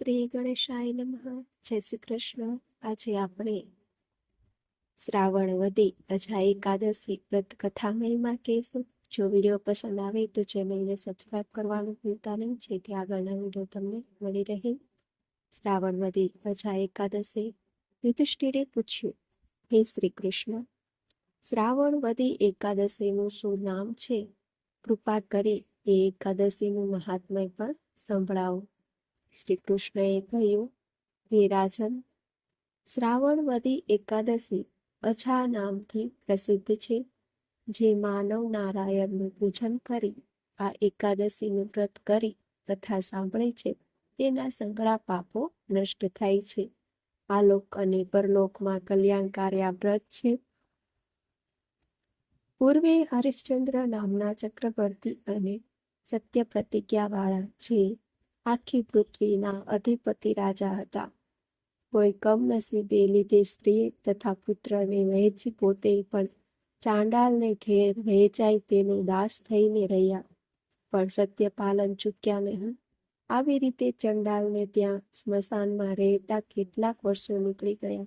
શ્રી ગણેશાય નમઃ. જય શ્રી કૃષ્ણ. આજે આપણે શ્રાવણ વધી અજા એકાદશી વ્રત કથા મહિમા કહીશું. જો વીડિયો પસંદ આવે તો ચેનલને સબસ્ક્રાઇબ કરવાનું ભૂલતા નહીં. જેથી આગળના વીડિયો તમને મળી રહે. શ્રાવણ વધી અજા એકાદશી યુધિષ્ઠિરે પૂછ્યું, હે શ્રી કૃષ્ણ, શ્રાવણ વધી એકાદશીનું શું નામ છે? કૃપા કરી એ એકાદશીનું મહાત્મય પણ સંભળાવો. શ્રી કૃષ્ણએ કહ્યું, હે રાજન, શ્રાવણ વદી એકાદશી અછા નામથી પ્રસિદ્ધ છે, જે માનવ નારાયણનું પૂજન કરી, આ એકાદશીનું વ્રત કરી કથા સાંભળે છે. તેના સંગળા પાપો નષ્ટ થાય છે. આ લોક અને પરલોકમાં કલ્યાણકારી આ વ્રત છે. પૂર્વે હરિશ્ચંદ્ર નામના ચક્રવર્તી અને સત્ય પ્રતિજ્ઞાવાળા જે આખી પૃથ્વીના અધિપતિ રાજા હતા. કોઈ કમનસીબે લીધે સ્ત્રી તથા પુત્રને વહેંચી પોતે પણ ચાંડાલને ઘેર વહેંચાય તેનો દાસ થઈને રહ્યા. પણ સત્યપાલન ચૂક્યા નહીં. આવી રીતે ચંડાલને ત્યાં સ્મશાનમાં રહેતા કેટલાક વર્ષો નીકળી ગયા.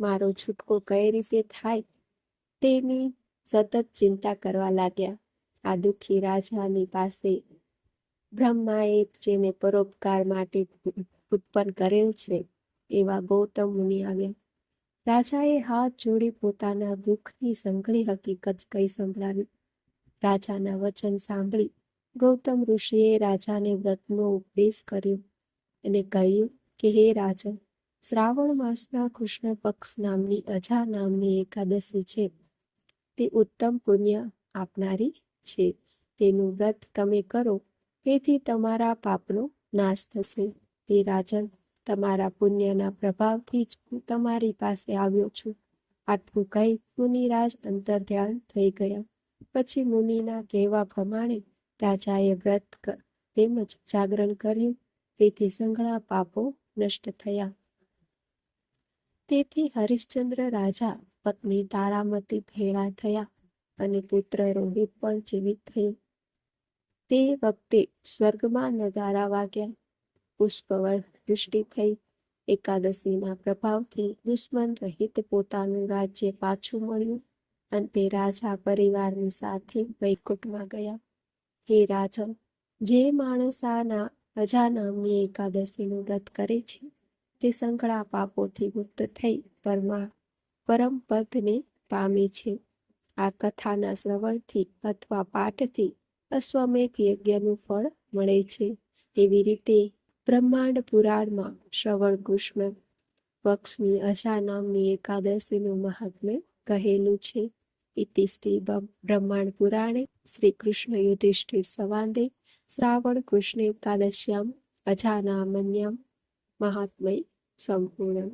મારો છૂટકો કઈ રીતે થાય તેની સતત ચિંતા કરવા લાગ્યા. આ દુઃખી રાજાની પાસે બ્રહ્માએ જેને પરોપકાર માટે ઉત્પન્ન કરેલ છે, એવા ગૌતમ મુનિ આવ્યા. રાજાએ હાથ જોડી પોતાના દુઃખની સંઘળી હકીકત કઈ સંભળાવી. રાજાના વચન સાંભળી ગૌતમ ઋષિએ રાજાને વ્રતનો ઉપદેશ કર્યો અને કહ્યું કે, હે રાજન શ્રાવણ માસના કૃષ્ણ પક્ષ નામની અજા નામની એકાદશી છે. તે ઉત્તમ પુણ્ય આપનારી છે. તેનું વ્રત તમે કરો તેથી તમારા પાપનો નાશ થશે. હે રાજન, તમારા પુણ્યના પ્રભાવથી જ હું તમારી પાસે આવ્યો છું. આટલું કહી મુનિરાજ અંતર ધ્યાન થઈ ગયા. પછી મુનિના કહેવા પ્રમાણે રાજાએ વ્રત તેમજ જાગરણ કર્યું. તેથી સંઘળા પાપો નષ્ટ થયા. તેથી હરિશ્ચંદ્ર રાજા પત્ની તારામતી ભેળા થયા અને પુત્ર રોહિત પણ જીવિત થયો. તે વખતે સ્વર્ગમાં નગારા વાગ્યા. પુષ્પવળ દૃષ્ટિ થઈ. એકાદશીના પ્રભાવથી દુશ્મન રહિત પોતાનું રાજ્ય પાછું મળ્યું અંતે રાજા પરિવારની સાથે વૈકુંઠમાં ગયા. હે રાજન જે માણસ આના અજા નામની એકાદશીનું વ્રત કરે છે, તે સંકળા પાપોથી મુક્ત થઈ પરમા પરમ પદને પામે છે. આ કથાના શ્રવણથી અથવા પાઠથી અશ્વમેઘ યજ્ઞનું ફળ મળે છે. એવી રીતે બ્રહ્માંડ પુરાણમાં શ્રવણ કૃષ્ણ પક્ષની અજા નામની એકાદશીનું મહાત્મ્ય કહેલું છે. ઇતિ શ્રી બ્રહ્માંડ પુરાણે શ્રી કૃષ્ણ યુધિષ્ઠિર સંવાદે શ્રાવણ કૃષ્ણ એકાદશ્યામ, અજાનામન્યામ મહાત્મય સંપૂર્ણ.